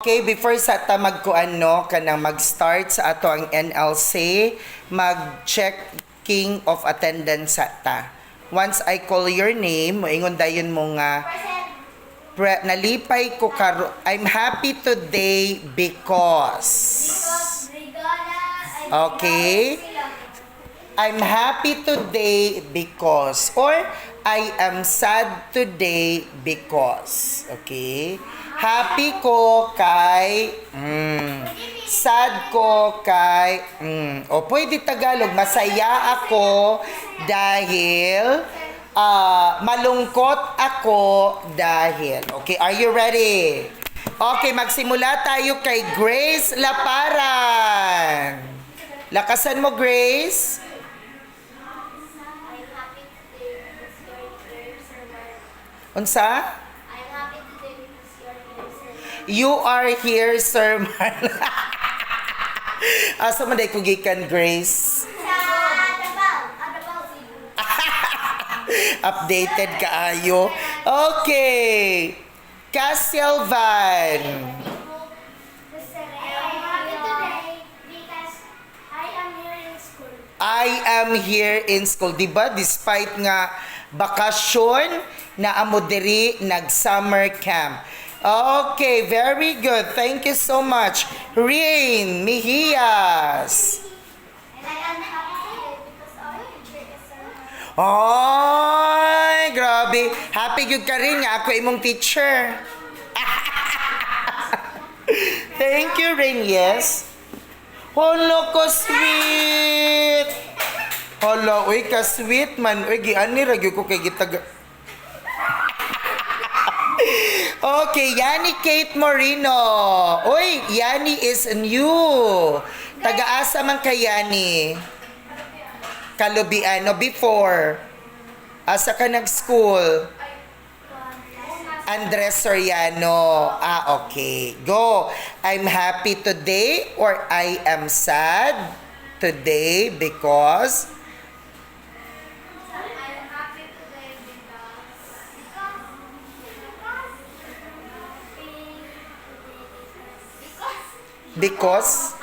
Okay, before sa ta magkuan no, kanang mag-start sa ato ang NLC, mag-checking of attendance sa ta. Once I call your name, moingon dayon mo nga pre, nalipay ko karo I'm happy today because Okay. I'm happy today because or I am sad today because. Okay? Happy ko kay mm, sad ko kay mm, o pwede Tagalog masaya ako dahil ah, malungkot ako dahil. Okay, are you ready? Okay, magsimula tayo kay Grace Laparan. Lakasan mo, Grace. Unsa? You are here, Sir Man. Asa man day kugikan, Grace? Updated kaayo. Okay. Casilvan. I am here in school. Diba? Despite nga bakasyon na amo diri nag-summer camp. Okay, very good. Thank you so much. Rain Mejias. Ay, grabe. Happy good ka rin nga ako imong teacher. Thank you, Rain. Yes. Hala ko sweet. Hala, uy, ka sweet man. Uy, giani ragyo ko kay gitag... okay, Yani Kate Moreno. Uy, Yani is new. Taga-asa man kay Yani. Kalubiano before. Asa ka nag-school? Andres Soriano. Ah, okay. Go. I'm happy today or I am sad today because because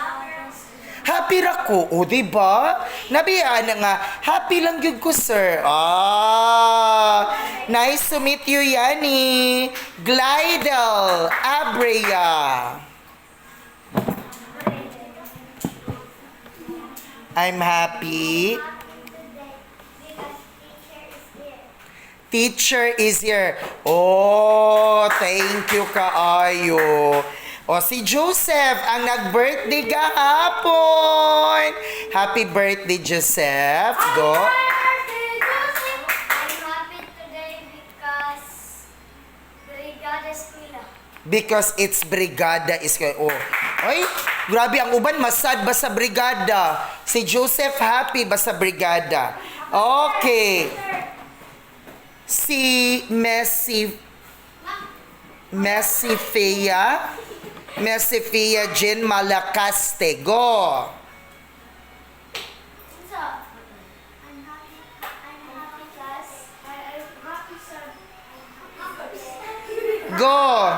Happy ra ko, o di ba? Nabiya na nga, happy lang gyud ko, sir. Ah, nice to meet you, Yani. Glidel Abrea. I'm happy. Teacher is here. Oh, thank you kaayo. O si Joseph ang nag-birthday kahapon. Happy birthday, Joseph. Go. Because it's brigada is oh. Ay, grabe ang uban masad ba sa brigada? Si Joseph happy ba sa brigada? Okay. Si Messi Messi Fea Messi Fea Jean Malacaste. Go. Go.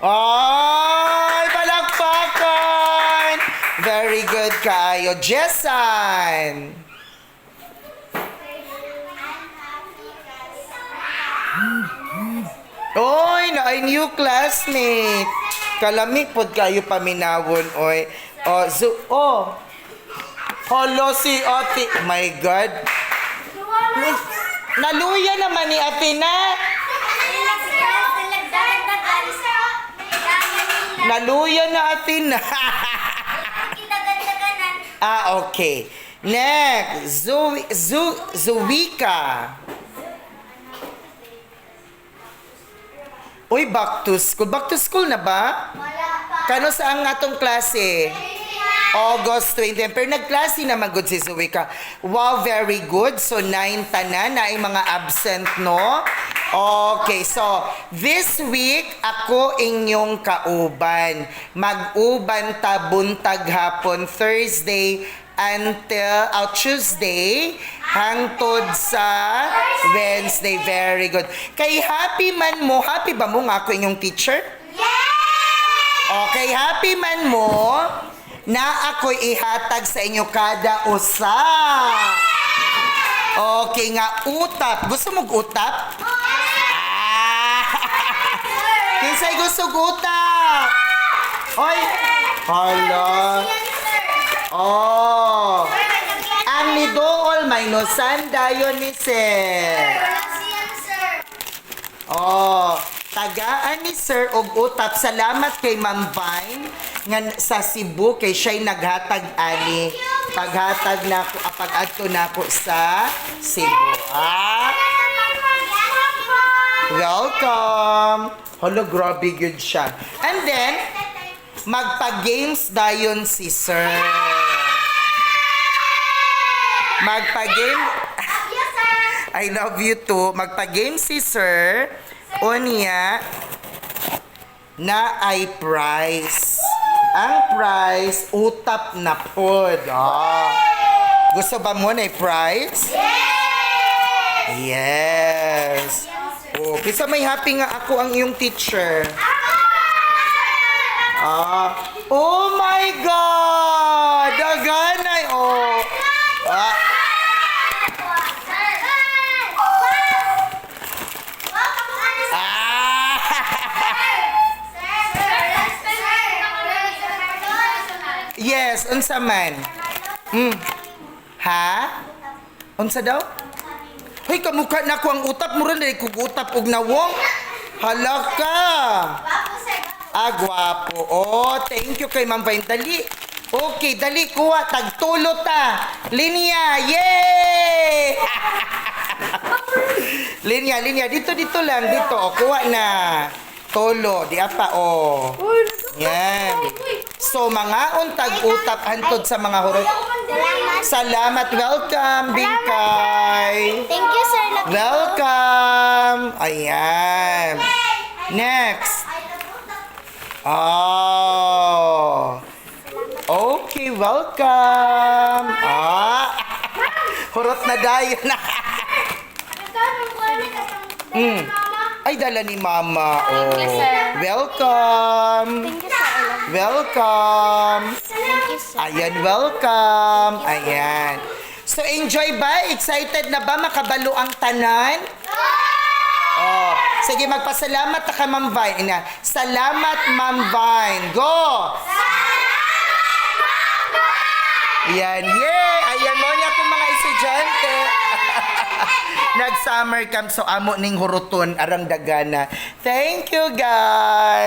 Ay, palakpakan! Very good kayo. Jessan! Oy, na ay new classmate. Kalami pod kayo paminawon oy. Oh, zo oh. Hello si Ate. My God. Naluya naman ni Ate na. Naluya na Ate ah, okay. Next, Zoe, Zo, Zoika. Uy, back to school. Back to school na ba? Kano sa ang atong klase? August 20. Pero nagklase naman good si Zuwika. Wow, very good. So, nine tanan na ay mga absent, no? Okay, so this week ako inyong kauban. Mag-uban ta buntag hapon Thursday until out Tuesday hangtod sa Wednesday. Very good. Kay happy man mo, happy ba mo nga ako inyong teacher? Okay, happy man mo na ako'y ihatag sa inyo kada usa. Okay nga, utap. Gusto mo utap? Ah! Kinsay gusto utap? Oy! Hala. Oh. Ang ni Dool may nosan dayon ni Sir. Oh, tagaan ni Sir og utap. Salamat kay Ma'am Vine nga sa Cebu kay siya'y naghatag ani. Paghatag na ako, apag adto na ako sa Cebu. Ah, welcome. Hala, grabe yun siya. And then, magpa-games dayon si Sir. Magpa-game, I love you too. Magpa-game si Sir. Unya na ay prize. Ang prize, utap na pod. Ah. Gusto ba mo na prize? Yes. Oh, kisa may happy nga ako ang iyong teacher. Ah. Oh my God! Daganay, oh. Ah. Ah. yes, unsa man? Hmm. Ha? Unsa daw? Hoy, kamukha na ko ang utap mo rin, kung utap og nawong. Halaka! Ah, gwapo. Oh, thank you kay Ma'am Vine. Dali. Okay, dali, kuha. Tagtulo ta. Linya, yay! linya, linya. Dito, dito lang. Dito, oh, kuha na. Tolo, di apa, oh. Yan. So, mga untag utap hantod sa mga hurot. Salamat. Welcome, Bingkay. Thank you, sir. Welcome! Ayan. Next. Oh. Okay, welcome. Ah. Hurot na dayo na. Mm. Ay, dala ni Mama. Oh. Welcome. Thank you, sir. Welcome. Thank you, sir. Ayan, welcome. Ayan. So, enjoy ba? Excited na ba makabalo ang tanan? Oh, sige, magpasalamat na ka, Ma'am Vine. Ina, salamat, Ma'am Vine. Go! Yan, yay! Ayan mo niya kung mga estudyante. Nag-summer camp, so amo ning huruton, arang dagana. Thank you, guys!